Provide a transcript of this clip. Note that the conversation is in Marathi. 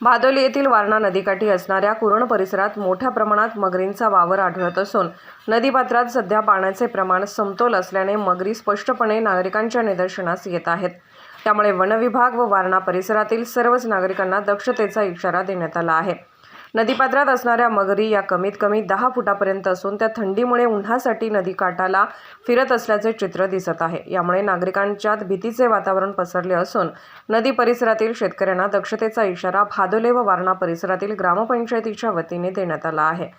भादोली येथील वारणा नदीकाठी असणाऱ्या कुरण परिसरात मोठ्या प्रमाणात मगरींचा वावर आढळत असून नदीपात्रात सध्या पाण्याचे प्रमाण समतोल असल्याने मगरी स्पष्टपणे नागरिकांच्या निदर्शनास येत आहेत. त्यामुळे वनविभाग व वारणा परिसरातील सर्वच नागरिकांना दक्षतेचा इशारा देण्यात आला आहे. नदीपात्रात असणाऱ्या मगरी या कमीत कमी दहा फुटापर्यंत असून त्या थंडीमुळे उन्हासाठी नदीकाठाला फिरत असल्याचे चित्र दिसत आहे. यामुळे नागरिकांच्यात भीतीचे वातावरण पसरले असून नदी परिसरातील शेतकऱ्यांना दक्षतेचा इशारा भादोले व वारणा परिसरातील ग्रामपंचायतीच्या वतीने देण्यात आला आहे.